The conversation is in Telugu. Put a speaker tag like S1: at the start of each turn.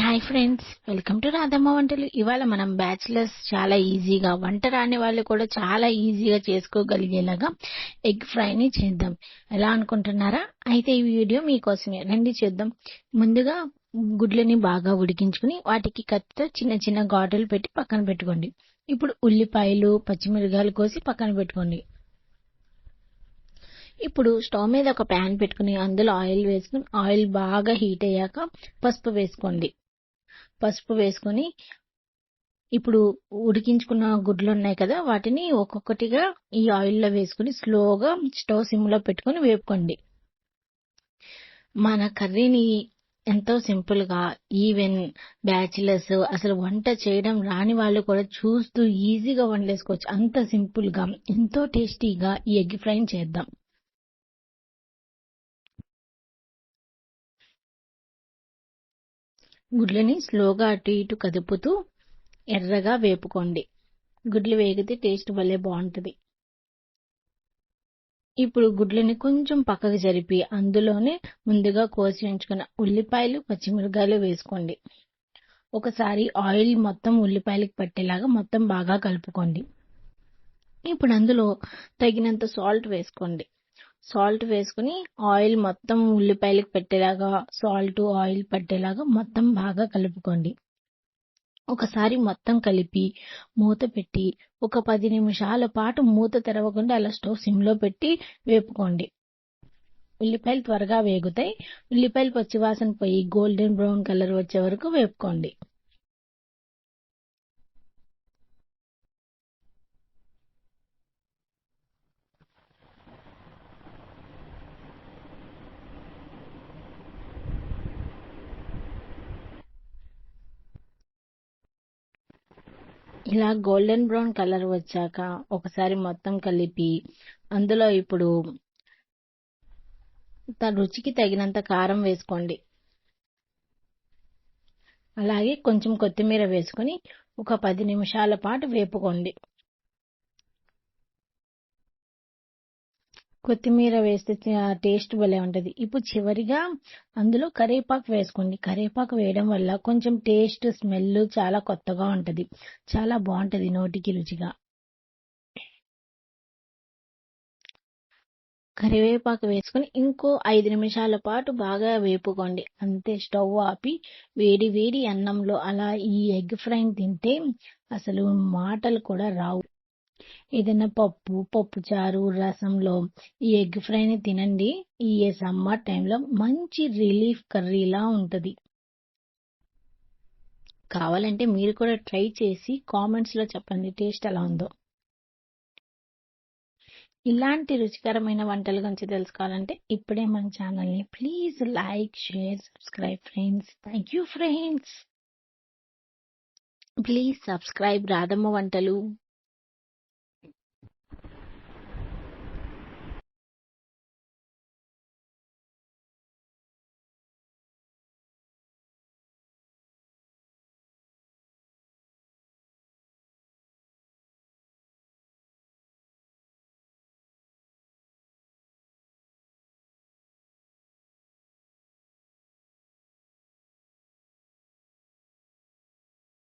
S1: Hi friends welcome to Radhamma వంటలు ఇవాళ మనం బ్యాచిలర్స్ చాలా ఈజీగా వంట రాని వాళ్ళు కూడా చాలా ఈజీగా చేసుకోగలిగేలాగా ఎగ్ ఫ్రైని చేద్దాం. ఎలా అనుకుంటున్నారా? అయితే ఈ వీడియో మీకోసమే రండి చేద్దాం. ముందుగా గుడ్లని బాగా ఉడికించుకుని వాటికి కత్తితో చిన్న చిన్న ఘాటులు పెట్టి పక్కన పెట్టుకోండి. ఇప్పుడు ఉల్లిపాయలు పచ్చిమిరకాయలు కోసి పక్కన పెట్టుకోండి. ఇప్పుడు స్టవ్ మీద ఒక ప్యాన్ పెట్టుకుని అందులో ఆయిల్ వేసుకుని ఆయిల్ బాగా హీట్ అయ్యాక పసుపు వేసుకోండి. పసుపు వేసుకొని ఇప్పుడు ఉడికించుకున్న గుడ్లు ఉన్నాయి కదా వాటిని ఒక్కొక్కటిగా ఈ ఆయిల్లో వేసుకుని స్లోగా స్టవ్ సిమ్లో పెట్టుకొని వేపుకోండి. మన కర్రీని ఎంతో సింపుల్గా ఈవెన్ బ్యాచిలర్స్ అసలు వంట చేయడం రాని వాళ్ళు కూడా చూస్తూ ఈజీగా వండేసుకోవచ్చు. అంత సింపుల్గా ఎంతో టేస్టీగా ఈ ఎగ్ ఫ్రైన్ చేద్దాం. గుడ్లని స్లోగా అటు ఇటు కదుపుతూ ఎర్రగా వేపుకోండి. గుడ్లు వేగితే టేస్ట్ భలే బాగుంటుంది. ఇప్పుడు గుడ్లని కొంచెం పక్కకు జరిపి అందులోనే ముందుగా కోసి ఉంచుకున్న ఉల్లిపాయలు పచ్చిమిరకాయలు వేసుకోండి. ఒకసారి ఆయిల్ మొత్తం ఉల్లిపాయలకు పట్టేలాగా మొత్తం బాగా కలుపుకోండి. ఇప్పుడు అందులో తగినంత సాల్ట్ వేసుకోండి. సాల్ట్ వేసుకుని ఆయిల్ మొత్తం ఉల్లిపాయలకు పెట్టేలాగా సాల్ట్ ఆయిల్ పట్టేలాగా మొత్తం బాగా కలుపుకోండి. ఒకసారి మొత్తం కలిపి మూత పెట్టి ఒక పది నిమిషాల పాటు మూత తెరవకుండా అలా స్టవ్ సిమ్లో పెట్టి వేపుకోండి. ఉల్లిపాయలు త్వరగా వేగుతాయి. ఉల్లిపాయలు పచ్చివాసన పోయి గోల్డెన్ బ్రౌన్ కలర్ వచ్చే వరకు వేపుకోండి. ఇలా గోల్డెన్ బ్రౌన్ కలర్ వచ్చాక ఒకసారి మొత్తం కలిపి అందులో ఇప్పుడు రుచికి తగినంత కారం వేసుకోండి. అలాగే కొంచెం కొత్తిమీర వేసుకొని ఒక పది నిమిషాల పాటు వేపుకోండి. కొత్తిమీర వేస్తే టేస్ట్ భలే ఉంటుంది. ఇప్పుడు చివరిగా అందులో కరివేపాకు వేసుకోండి. కరివేపాకు వేయడం వల్ల కొంచెం టేస్ట్ స్మెల్ చాలా కొత్తగా ఉంటుంది. చాలా బాగుంటుంది నోటికి రుచిగా. కరివేపాకు వేసుకొని ఇంకో ఐదు నిమిషాల పాటు బాగా వేపుకోండి. అంతే స్టవ్ ఆపి వేడి వేడి అన్నంలో అలా ఈ ఎగ్ ఫ్రైని తింటే అసలు మాటలు కూడా రావు. ఏదైనా పప్పు పప్పు చారు రసంలో ఈ ఎగ్ ఫ్రైని తినండి. ఈ సమ్మర్ టైంలో మంచి రిలీఫ్ కర్రీలా ఉంటుంది. కావాలంటే మీరు కూడా ట్రై చేసి కామెంట్స్లో చెప్పండి టేస్ట్ ఎలా ఉందో. ఇలాంటి రుచికరమైన వంటల గురించి తెలుసుకోవాలంటే ఇప్పుడే మన ఛానల్ని please like share subscribe friends. Thank you friends. Please subscribe Radhamma వంటలు.